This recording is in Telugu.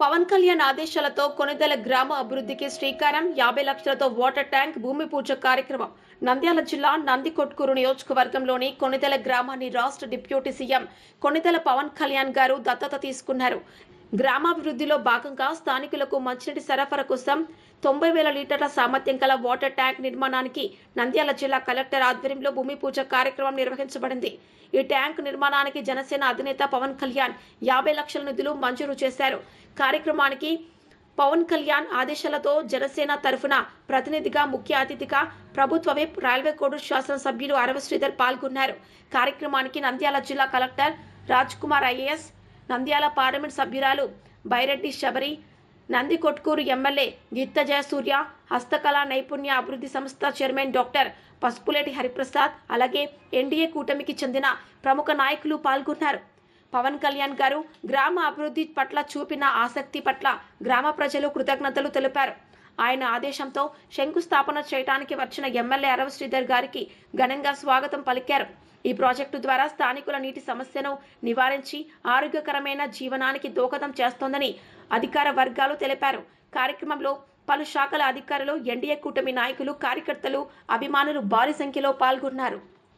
పవన్ కళ్యాణ్ ఆదేశాలతో కొనిదెల గ్రామ అభివృద్ధికి శ్రీకారం యాభై లక్షలతో వాటర్ ట్యాంక్ భూమి పూజ కార్యక్రమం. నంద్యాల జిల్లా నందికొట్కూరు నియోజకవర్గంలోని కొనిదెల గ్రామాన్ని రాష్ట్ర డిప్యూటీ సీఎం కొనిదెల పవన్ కళ్యాణ్ గారు దత్తత తీసుకున్నారు. గ్రామాభివృద్ధిలో భాగంగా స్థానికులకు మంచినీటి సరఫరా కోసం తొంభై వేల లీటర్ల సామర్థ్యం గల వాటర్ ట్యాంక్ నిర్మాణానికి నంద్యాల జిల్లా కలెక్టర్ ఆధ్వర్యంలో భూమి పూజ కార్యక్రమం నిర్వహించబడింది. ఈ ట్యాంక్ నిర్మాణానికి జనసేన అధినేత పవన్ కళ్యాణ్ యాభై లక్షల నిధులు మంజూరు చేశారు. కార్యక్రమానికి పవన్ కళ్యాణ్ ఆదేశాలతో జనసేన తరఫున ప్రతినిధిగా ముఖ్య అతిథిగా ప్రభుత్వ విప్ రైల్వే కోడు శాసనసభ్యులు అరవ శ్రీధర్ పాల్గొన్నారు. కార్యక్రమానికి నంద్యాల జిల్లా collector Raj Kumar IAS Nandyal parliament సభ్యురాలు బైరెడ్డి శబరి నంది కొట్కూరు ఎమ్మెల్యే గీత జయసూర్య హస్తకళా నైపుణ్య అభివృద్ధి సంస్థ చైర్మన్ డాక్టర్ పసుపులేటి హరిప్రసాద్ అలాగే ఎన్డీఏ కూటమికి చెందిన ప్రముఖ నాయకులు పాల్గొన్నారు. పవన్ కళ్యాణ్ గారు గ్రామ అభివృద్ధి పట్ల చూపిన ఆసక్తి పట్ల గ్రామ ప్రజలు కృతజ్ఞతలు తెలిపారు. ఆయన ఆదేశంతో శంకుస్థాపన చేయడానికి వచ్చిన ఎమ్మెల్యే అరవ శ్రీధర్ గారికి ఘనంగా స్వాగతం పలికారు. ఈ ప్రాజెక్టు ద్వారా స్థానికుల నీటి సమస్యను నివారించి ఆరోగ్యకరమైన జీవనానికి దోహదం చేస్తోందని అధికార వర్గాలు తెలిపారు. కార్యక్రమంలో పలు శాఖల అధికారులు ఎన్డీఏ కూటమి నాయకులు కార్యకర్తలు అభిమానులు భారీ సంఖ్యలో పాల్గొన్నారు.